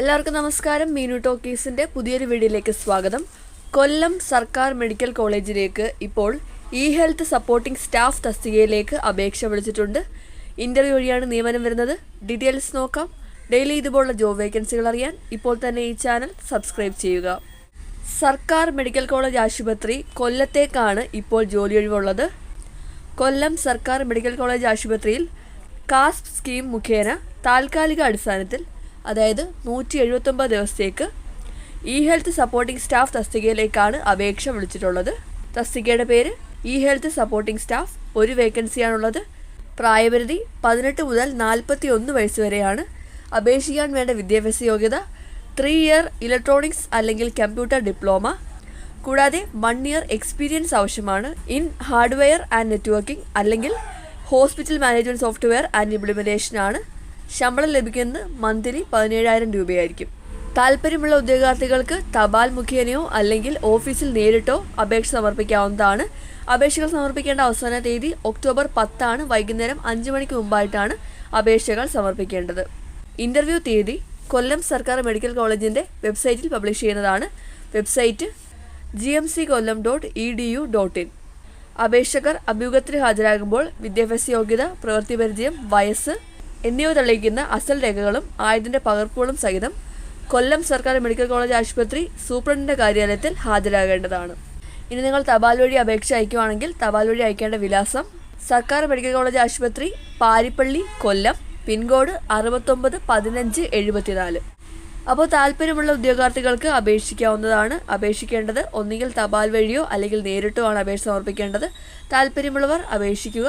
എല്ലാവർക്കും നമസ്കാരം. മീനു ടോക്കീസിന്റെ പുതിയൊരു വീഡിയോയിലേക്ക് സ്വാഗതം. കൊല്ലം സർക്കാർ മെഡിക്കൽ കോളേജിലേക്ക് ഇപ്പോൾ ഇ ഹെൽത്ത് സപ്പോർട്ടിംഗ് സ്റ്റാഫ് തസ്തികയിലേക്ക് അപേക്ഷ വിളിച്ചിട്ടുണ്ട്. ഇന്റർവ്യൂ വഴിയാണ് നിയമനം വരുന്നത്. ഡീറ്റെയിൽസ് നോക്കാം. ഡെയിലി ഇതുപോലുള്ള ജോബ് വേക്കൻസികൾ അറിയാൻ ഇപ്പോൾ തന്നെ ഈ ചാനൽ സബ്സ്ക്രൈബ് ചെയ്യുക. സർക്കാർ മെഡിക്കൽ കോളേജ് ആശുപത്രി കൊല്ലത്തേക്കാണ് ഇപ്പോൾ ജോലി ഒഴിവുള്ളത്. കൊല്ലം സർക്കാർ മെഡിക്കൽ കോളേജ് ആശുപത്രിയിൽ കാസ്പ് സ്കീം മുഖേന താൽക്കാലിക അടിസ്ഥാനത്തിൽ അതായത് നൂറ്റി എഴുപത്തൊമ്പത് ദിവസത്തേക്ക് ഇ ഹെൽത്ത് സപ്പോർട്ടിംഗ് സ്റ്റാഫ് തസ്തികയിലേക്കാണ് അപേക്ഷ വിളിച്ചിട്ടുള്ളത്. തസ്തികയുടെ പേര് ഇ ഹെൽത്ത് സപ്പോർട്ടിംഗ് സ്റ്റാഫ്. ഒരു വേക്കൻസിയാണുള്ളത്. പ്രായപരിധി പതിനെട്ട് മുതൽ നാൽപ്പത്തി ഒന്ന് വയസ്സ് വരെയാണ്. അപേക്ഷിക്കാൻ വേണ്ട വിദ്യാഭ്യാസ യോഗ്യത ത്രീ ഇയർ ഇലക്ട്രോണിക്സ് അല്ലെങ്കിൽ കമ്പ്യൂട്ടർ ഡിപ്ലോമ കൂടാതെ വൺ ഇയർ എക്സ്പീരിയൻസ് ആവശ്യമാണ്. ഇൻ ഹാർഡ്വെയർ ആൻഡ് നെറ്റ്വർക്കിംഗ് അല്ലെങ്കിൽ ഹോസ്പിറ്റൽ മാനേജ്മെന്റ് സോഫ്റ്റ്വെയർ ആൻഡ് ഇംപ്ലിമെന്റേഷനാണ് ശമ്പളം ലഭിക്കുന്നത് മന്ത്ലി പതിനേഴായിരം രൂപയായിരിക്കും. താല്പര്യമുള്ള ഉദ്യോഗാർത്ഥികൾക്ക് തപാൽ മുഖേനയോ അല്ലെങ്കിൽ ഓഫീസിൽ നേരിട്ടോ അപേക്ഷ സമർപ്പിക്കാവുന്നതാണ്. അപേക്ഷകൾ സമർപ്പിക്കേണ്ട അവസാന തീയതി ഒക്ടോബർ പത്താണ്. വൈകുന്നേരം അഞ്ച് മണിക്ക് മുമ്പായിട്ടാണ് അപേക്ഷകൾ സമർപ്പിക്കേണ്ടത്. ഇന്റർവ്യൂ തീയതി കൊല്ലം സർക്കാർ മെഡിക്കൽ കോളേജിന്റെ വെബ്സൈറ്റിൽ പബ്ലിഷ് ചെയ്യുന്നതാണ്. Website G M C Kollam dot E D U dot in അപേക്ഷകർ അഭിമുഖത്തിന് ഹാജരാകുമ്പോൾ വിദ്യാഭ്യാസ യോഗ്യത പ്രവൃത്തി പരിചയം വയസ്സ് എന്നിവ തെളിയിക്കുന്ന അസൽ രേഖകളും ആയുധന്റെ പകർപ്പുകളും സഹിതം കൊല്ലം സർക്കാർ മെഡിക്കൽ കോളേജ് ആശുപത്രി സൂപ്രണ്ടിന്റെ കാര്യാലയത്തിൽ ഹാജരാകേണ്ടതാണ്. ഇനി നിങ്ങൾ തപാൽ വഴി അപേക്ഷ അയക്കുകയാണെങ്കിൽ തപാൽ വഴി അയക്കേണ്ട വിലാസം സർക്കാർ മെഡിക്കൽ കോളേജ് ആശുപത്രി പാരിപ്പള്ളി കൊല്ലം പിൻകോഡ് അറുപത്തൊമ്പത് പതിനഞ്ച് എഴുപത്തിനാല്. അപ്പോൾ താല്പര്യമുള്ള ഉദ്യോഗാർത്ഥികൾക്ക് അപേക്ഷിക്കാവുന്നതാണ്. അപേക്ഷിക്കേണ്ടത് ഒന്നുകിൽ തപാൽ വഴിയോ അല്ലെങ്കിൽ നേരിട്ടോ ആണ് അപേക്ഷ സമർപ്പിക്കേണ്ടത്. താല്പര്യമുള്ളവർ അപേക്ഷിക്കുക.